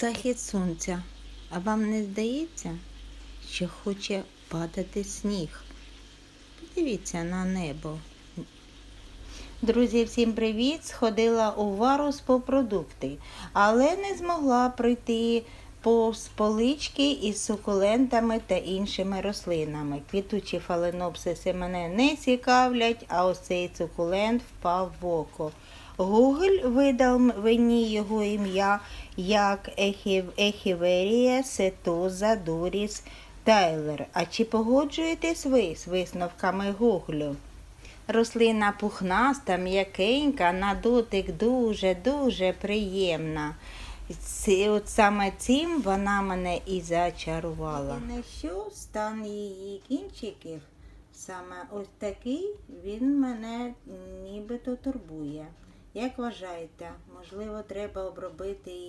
Захід сонця. А вам не здається, що хоче падати сніг? Подивіться на небо. Друзі, всім привіт! Сходила у варус по продукти, але не змогла пройти повз полички із сукулентами та іншими рослинами. Квітучі фаленопсиси мене не цікавлять, а ось цей сукулент впав в око. Гугль видав мені його ім'я як Ехіверія сетоза дуріс Тайлер. А чи погоджуєтесь ви з висновками Гуглю? Рослина пухнаста, м'якенька, на дотик дуже-дуже приємна. От саме цим вона мене і зачарувала. І На що стан її кінчиків? Саме ось такий він мене нібито турбує. Як вважаєте, можливо, треба обробити